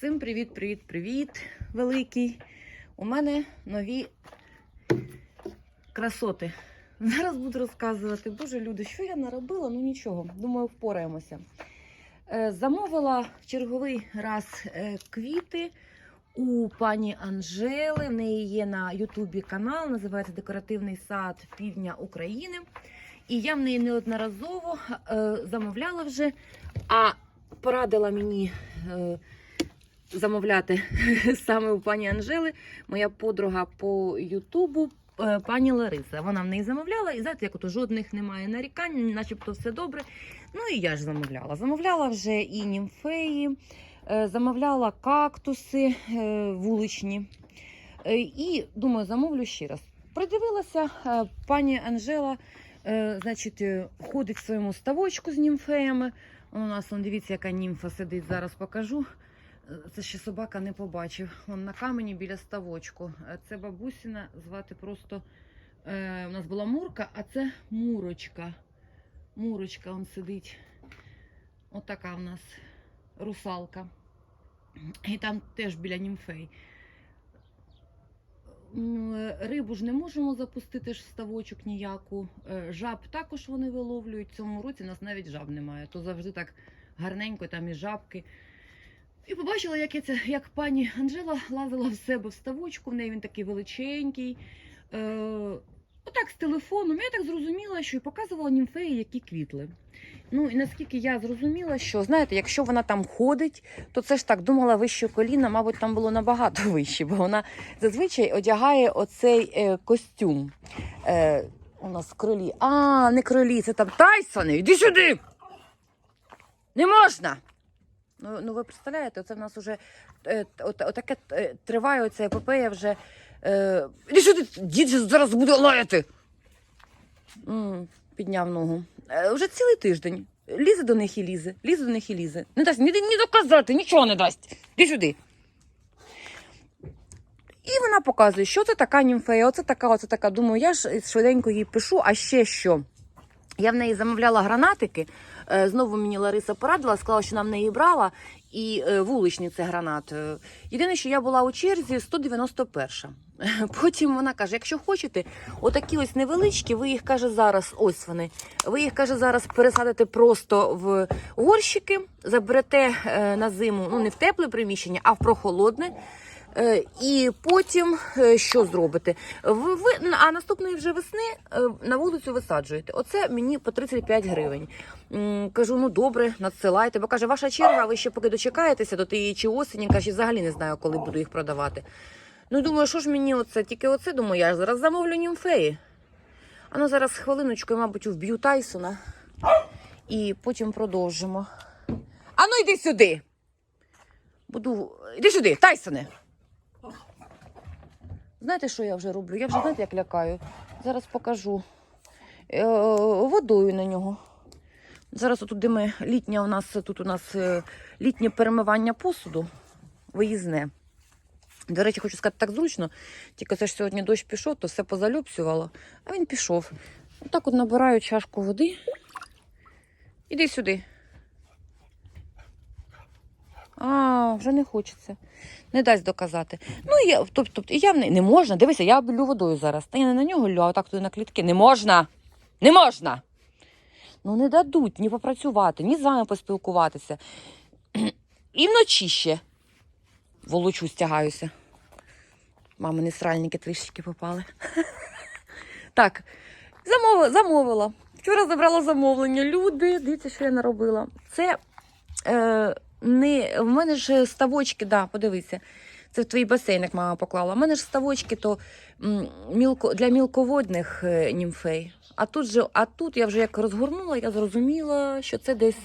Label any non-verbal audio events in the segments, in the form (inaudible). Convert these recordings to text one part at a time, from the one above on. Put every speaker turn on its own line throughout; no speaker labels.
Всім привіт, привіт, привіт, великий. У мене нові красоти. Зараз буду розказувати. Боже, люди, що я наробила? Ну нічого, думаю, впораємося. Е, Замовила черговий раз е, квіти у пані Анжели. В неї є на Ютубі канал, називається Декоративний сад Півдня України. І я в неї неодноразово е, замовляла вже, а порадила мені замовляти (laughs) саме у пані Анжели, моя подруга по Ютубу. е, Пані Лариса, вона в неї замовляла, і знаєте, як ото жодних немає нарікань, начебто все добре. Ну і я ж замовляла. Замовляла вже і німфеї, е, замовляла кактуси е, вуличні. І думаю, замовлю ще раз. Придивилася, пані Анжела, значить, ходить в своєму ставочку з німфеями. У нас, он, дивіться, яка німфа сидить, зараз покажу. Це ще собака не побачив. Он на камені біля ставочку. Е, Це бабусіна, звати просто. Е, у нас була Мурка, а це Мурочка. Мурочка он сидить. Отака в нас русалка. І там теж біля німфей. Е, Рибу ж не можемо запустити ж в ставочок ніяку. Е, Жаб також вони виловлюють. В цьому році у нас навіть жаб немає. То завжди так гарненько, там і жабки. І побачила, як, я це, як пані Анжела лазила в себе в ставочку, в неї він такий величенький. Е, отак з телефоном. Я так зрозуміла, що і показувала німфеї, які квітли. Ну і наскільки я зрозуміла, що знаєте, якщо вона там ходить, то це ж так думала вище коліна, мабуть, там було набагато (laughs) вище, бо вона зазвичай одягає оцей е, костюм. Е, у нас кролі. А, не кролі, це там Тайсони. Іди сюди! Не можна! Ну, ну ви представляєте, це в нас уже е, от, отаке е, триває оця епопея вже. Е, іди сюди, дід зараз буде лаяти. М, підняв ногу. Е, вже цілий тиждень. Лізе до них і лізе, лізе до них і лізе. Не дасть ні, ні доказати, нічого не дасть. Іди сюди. І вона показує, що це така німфея, оце така, оце така. Думаю, я ж швиденько їй пишу, а ще що. Я в неї замовляла гранатики. Е, Знову мені Лариса порадила, сказала, що нам неї брала. І е, вуличний це гранат. Єдине, що я була у черзі 191. (laughs) Потім вона каже: якщо хочете, отакі ось невеличкі, ви їх каже зараз, ось вони. Ви їх каже зараз пересадите просто в горщики, заберете е, на зиму, ну не в тепле приміщення, а в прохолодне. Е, І потім е, що зробите? Ви, ви, а наступної вже весни е, на вулицю висаджуєте. Оце мені по 35 гривень. Кажу, ну добре, надсилайте. Бо каже, ваша черга, ви ще поки дочекаєтеся до тієї чи осені. Каже, взагалі не знаю, коли буду їх продавати. Ну, думаю, що ж мені оце? Тільки оце, думаю, я зараз замовлю німфеї. А ну зараз хвилиночку, мабуть, вб'ю Тайсона. І потім продовжимо. А ну йди сюди. Буду. Іди сюди, Тайсоне. Знаєте, що я вже роблю? Я вже знаєте, як лякаю. Зараз покажу е, водою на нього. Зараз тут, де ми літня у нас тут у нас е, літнє перемивання посуду виїзне. До речі, хочу сказати, так зручно. Тільки це ж сьогодні дощ пішов, то все позальопсювало, а він пішов. Отак от набираю чашку води. Іди сюди. А, вже не хочеться. Не дасть доказати. Ну, я, тобто, тобто, я в неї не можна. Дивися, я лю водою зараз. Та я не на нього лю, а отак туди на клітки. Не можна. Не можна. Ну, не дадуть ні попрацювати, ні з вами поспілкуватися. І вночі ще волочу стягаюся. Мамини сральники трішечки попали. (laughs) Так, замовила, замовила. Вчора забрала замовлення. Люди, дивіться, що я наробила. Це е, не в мене ж ставочки, да, подивися. Це в твій басейн, як мама поклала. У мене ж ставочки то мілко, для мілководних е, німфей. А тут, же, а тут я вже як розгорнула, я зрозуміла, що це десь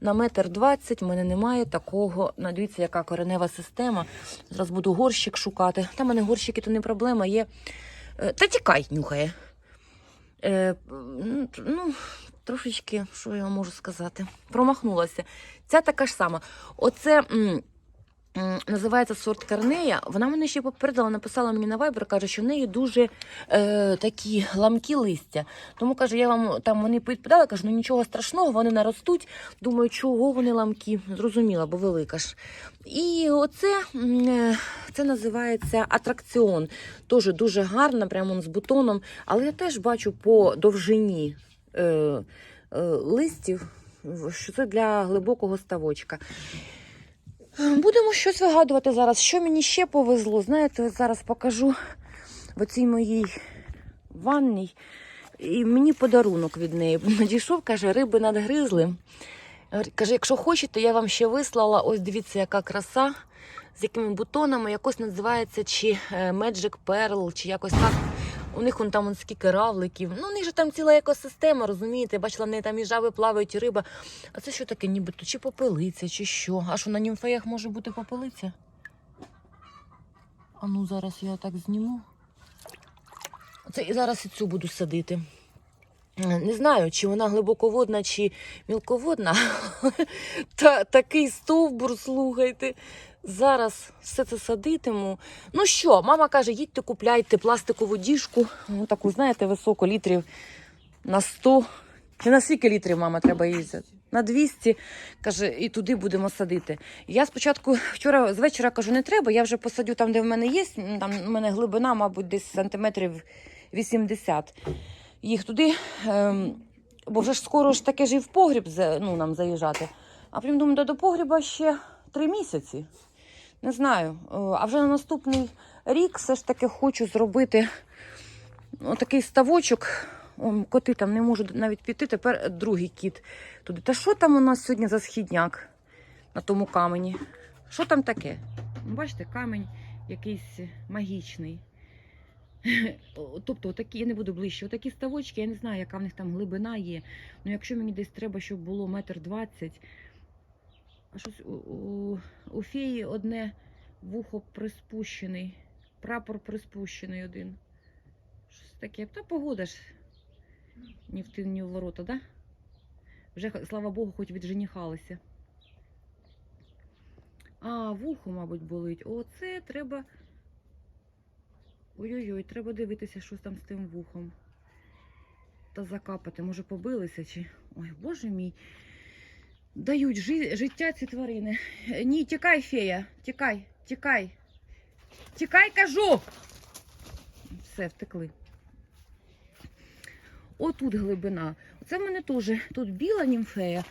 на метр двадцять. У мене немає такого. На, Дивіться, яка коренева система. Зараз буду горщик шукати. Та в мене горщики то не проблема. Є. Е, Та тікай, нюхає. Е, ну, трошечки, що я можу сказати, промахнулася. Ця така ж сама. Оце Називається сорт Карнея. Вона мене ще попередила, написала мені на Viber, каже, що в неї дуже е, такі ламкі листя. Тому каже, я вам там вони підпадали, кажу, ну нічого страшного, вони наростуть. Думаю, чого вони ламкі? Зрозуміла, бо велика ж. І оце е, це називається атракціон. Теж дуже гарна, прямо з бутоном. Але я теж бачу по довжині е, е, листів, що це для глибокого ставочка. Будемо щось вигадувати зараз. Що мені ще повезло? Знаєте, зараз покажу в оцій моїй ванній. І мені подарунок від неї надійшов, каже, риби надгризли. Каже, якщо хочете, я вам ще вислала. Ось дивіться, яка краса, з якими бутонами. Якось називається чи е, Magic Pearl, чи якось так. У них он там он скільки равликів. Ну, у них же там ціла екосистема, розумієте? Бачила, в неї там і жаби плавають, і риба. А це що таке, нібито? Чи попелиця, чи що? А що на німфеях може бути попелиця? А ну зараз я так зніму. Це і зараз і цю буду садити. Не знаю, чи вона глибоководна, чи мілководна. (laughs) Та, такий стовбур, слухайте. Зараз все це садитиму. Ну що, мама каже, їдьте, купляйте пластикову діжку, ну, таку, знаєте, високу літрів на 100. Чи на скільки літрів мама треба їздити? На 200, каже, і туди будемо садити. Я спочатку вчора з вечора кажу, не треба, я вже посадю там, де в мене є. Там у мене глибина, мабуть, десь сантиметрів 80. Їх туди, ем, бо вже ж скоро ж таке ж і в погріб ну, нам заїжджати. А потім думаю, до погріба ще три місяці. Не знаю. Е, А вже на наступний рік все ж таки хочу зробити отакий ставочок. Коти там не можуть навіть піти. Тепер другий кіт туди. Та що там у нас сьогодні за східняк на тому камені? Що там таке? Бачите, камінь якийсь магічний. (laughs) Тобто, отакі, я не буду ближче, отакі ставочки, я не знаю, яка в них там глибина є. Ну, якщо мені десь треба, щоб було метр двадцять, щось у, у, у феї одне вухо приспущений, прапор приспущений один. Щось таке. Та погода ж ні в тин, ні в ворота, да? Вже, слава Богу, хоч відженіхалися. А, вухо, мабуть, болить. Оце треба. Ой-ой-ой, треба дивитися, що там з тим вухом. Та закапати, може, побилися чи. Ой, боже мій. Дають жи- життя ці тварини. Е, Ні, тікай, фея, тікай, тікай. Тікай, кажу. Все, втекли. Отут глибина. Оце в мене теж тут біла німфея.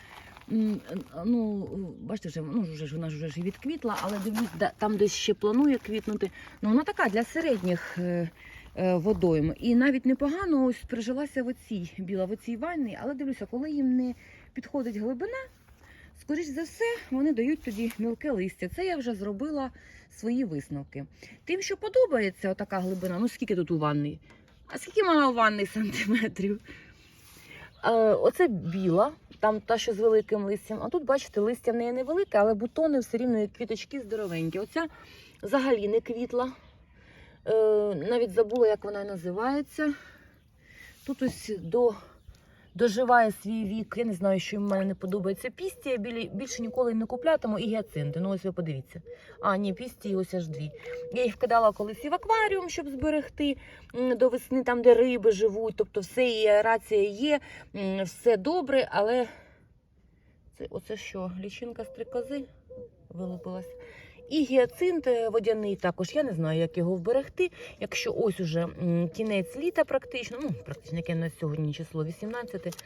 Ну, бачите, вже, ну, вже вона ж вже відквітла, але дивлюсь, там десь ще планує квітнути. Ну, вона така для середніх е, е, водойм. І навіть непогано ось прижилася в оцій біла в оцій ванні, але дивлюся, коли їм не підходить глибина, скоріш за все, вони дають тоді мілке листя. Це я вже зробила свої висновки. Тим, що подобається отака глибина, ну скільки тут у ванні? А скільки мала у ванні сантиметрів? Е, оце біла, там та, що з великим листям. А тут, бачите, листя в неї невелике, але бутони все рівно як квіточки здоровенькі. Оця взагалі не квітла. Е, навіть забула, як вона називається. Тут ось до, доживає свій вік. Я не знаю, що в мене не подобається. Пістія білі, більше ніколи не куплятиму і гіацинти. Ну ось ви подивіться. А, ні, пістії ось аж дві. Я їх вкидала колись і в акваріум, щоб зберегти до весни, там, де риби живуть. Тобто все і аерація є, все добре, але це оце що? Лічинка стрикози вилупилась. І гіацинт е, водяний також. Я не знаю, як його вберегти. Якщо ось уже кінець літа, практично, ну, практично яке на сьогодні число 18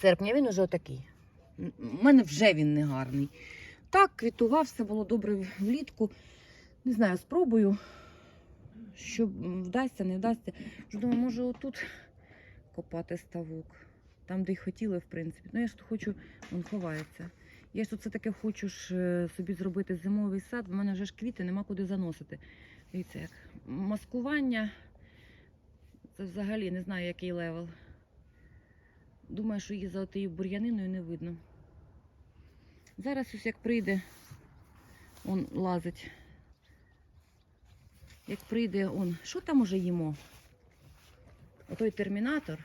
серпня, він уже отакий. У мене вже він не гарний. Так, квітував, все було добре влітку. Не знаю, спробую. Що вдасться, не вдасться. Вже думаю, може отут копати ставок. Там, де й хотіли, в принципі. Ну, я ж хочу, він ховається. Я ж тут все таки хочу ж е, собі зробити зимовий сад. В мене вже ж квіти, нема куди заносити. Дивіться, як маскування. Це взагалі не знаю, який левел. Думаю, що її за отією бур'яниною не видно. Зараз ось як прийде, он лазить. Як прийде он, що там уже їмо? Отой термінатор.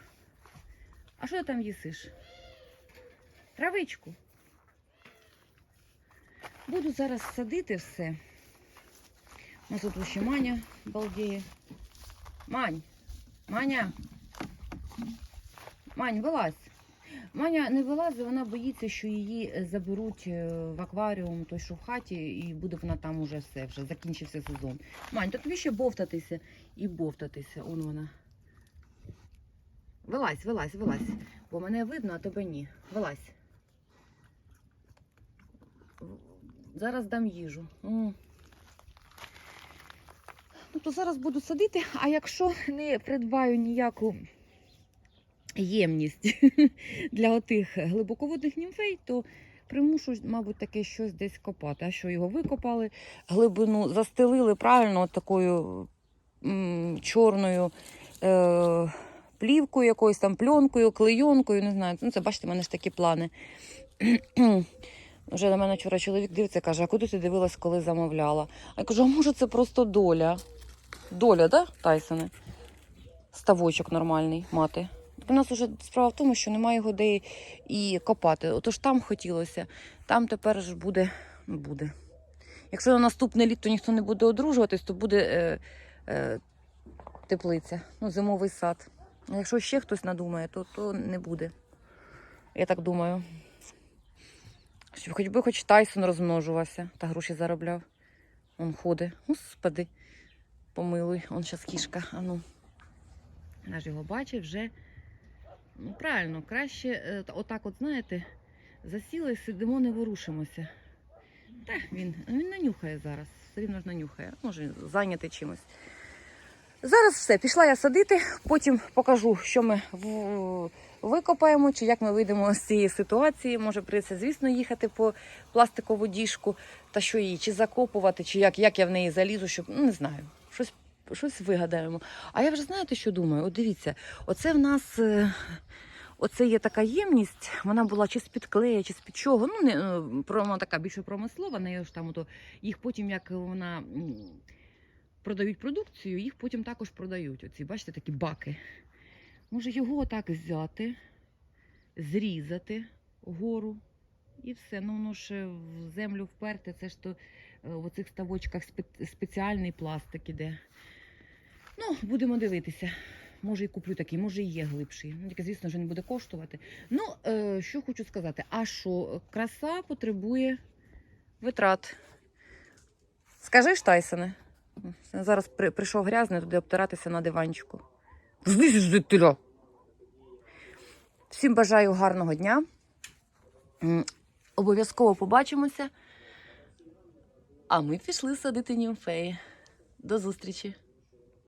А що ти там їсиш? Травичку. Буду зараз садити все. У нас тут ще Маня балдіє. Мань, Маня. Мань, вилазь. Маня не вилазить, вона боїться, що її е, заберуть е, в акваріум, той, що в хаті, і буде вона там уже все, вже закінчився сезон. Мань, то тобі ще бовтатися і бовтатися. Он вона. Вилазь, вилазь, вилазь. Бо мене видно, а тебе ні. Вилазь. Зараз дам їжу. Ну, то зараз буду садити, а якщо не придбаю ніяку ємність (laughs) для отих глибоководних німфей, то примушу, мабуть, таке щось десь копати. А що його викопали, глибину застелили правильно такою м, чорною е, плівкою, якоюсь там пленкою, клейонкою, не знаю. Ну, це бачите, в мене ж такі плани. (clears throat) Вже на мене вчора чоловік дивиться, каже, а куди ти дивилась, коли замовляла? А я кажу, а може це просто доля? Доля, да, Тайсоне? Ставочок нормальний мати. У нас вже справа в тому, що немає його де і копати. Отож там хотілося, там тепер ж буде. буде. Якщо на наступне літо ніхто не буде одружуватись, то буде е, е, теплиця, ну, зимовий сад. А якщо ще хтось надумає, то, то не буде. Я так думаю. Щоб хоч би хоч Тайсон розмножувався та гроші заробляв. Он ходить. Господи, помилуй, он зараз кішка. А ну. Я ж його бачив вже. Ну, правильно, краще, е, та- отак, от знаєте, засіли, сидимо, не ворушимося. Та він, він нанюхає зараз. Все рівно ж нанюхає. Може, зайнятий чимось. Зараз все, пішла я садити, потім покажу, що ми викопаємо, чи як ми вийдемо з цієї ситуації. Може, прийдеться, звісно, їхати по пластикову діжку, та що її, чи закопувати, чи як, як я в неї залізу, щоб ну, не знаю. Щось, щось вигадаємо. А я вже знаєте, що думаю? От дивіться, оце в нас. е, Оце є така ємність, вона була чи з-під клея, чи з-під чого. Ну, не е, промо така більше промислова, нею ж там ото, їх потім, як вона продають продукцію, їх потім також продають. Оці, бачите, такі баки. Може його отак взяти, зрізати гору і все. Ну воно ж в землю вперте, це ж то е, в оцих ставочках спе- спеціальний пластик іде. Ну, будемо дивитися. Може, і куплю такий, може, і є глибший. Ну, тільки, звісно, вже не буде коштувати. Ну, е, що хочу сказати, а що краса потребує витрат. Скажи ж, Тайсоне. Зараз при, прийшов грязний туди обтиратися на диванчику. Жителя. Всім бажаю гарного дня. Обов'язково побачимося. А ми пішли садити німфеї. До зустрічі!